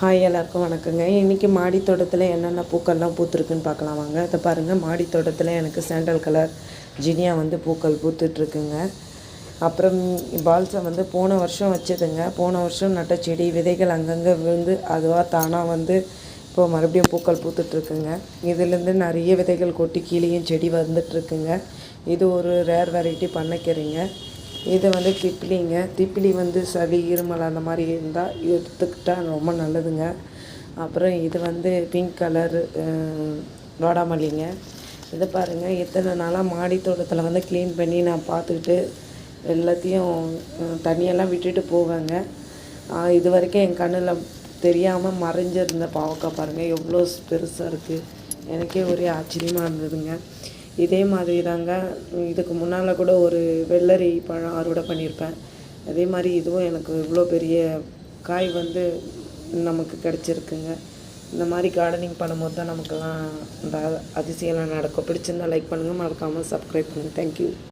Hi எல்லாருக்கும் வணக்கங்க. இன்றைக்கி மாடி தோட்டத்தில் என்னென்ன பூக்கள்லாம் பூத்துருக்குன்னு பார்க்கலாம் வாங்க. அதை பாருங்கள் மாடி தோட்டத்தில் எனக்கு சாண்டல் கலர் ஜினியா வந்து பூக்கள் பூத்துட்ருக்குங்க. அப்புறம் பால்சா வந்து போன வருஷம் வச்சதுங்க. போன வருஷம் நட்ட செடி விதைகள் அங்கங்கே விழுந்து அதுவாக தானாக வந்து இப்போ மறுபடியும் பூக்கள் பூத்துட்ருக்குங்க. இதுலேருந்து நிறைய விதைகள் கொட்டி கீழேயும் செடி வந்துட்டுருக்குங்க இது ஒரு ரேர் வெரைட்டி பண்ணிக்கிறீங்க. இது வந்து திப்பிலிங்க. திப்பிலி வந்து சளி இருமல் அந்த மாதிரி இருந்தால் எடுத்துக்கிட்டா ரொம்ப நல்லதுங்க. அப்புறம் இது வந்து பிங்க் கலர் வாடாமல்லிங்க. இதை பாருங்கள் இத்தனை நாளாக மாடி தோட்டத்தில் வந்து க்ளீன் பண்ணி நான் பார்த்துக்கிட்டு எல்லாத்தையும் தண்ணியெல்லாம் விட்டுட்டு போவேங்க. இது வரைக்கும் என் கண்ணில் தெரியாமல் மறைஞ்சிருந்த பாவக்காய் பாருங்கள் எவ்வளோ பெருசாக இருக்குது எனக்கே ஒரே ஆச்சரியமாக இருந்ததுங்க. இதே மாதிரி தாங்க. இதுக்கு முன்னால் கூட ஒரு வெள்ளரி பழம் அறுவடை பண்ணியிருப்பேன். அதே மாதிரி இதுவும் எனக்கு இவ்வளோ பெரிய காய் வந்து நமக்கு கிடச்சிருக்குங்க. இந்த மாதிரி கார்டனிங் பண்ணும்போது தான் நமக்கெல்லாம் இந்த அதிசயம்லாம் நடக்கும். பிடிச்சிருந்தா லைக் பண்ணுங்கள் மறக்காமல் சப்ஸ்கிரைப் பண்ணுங்கள் தேங்க்யூ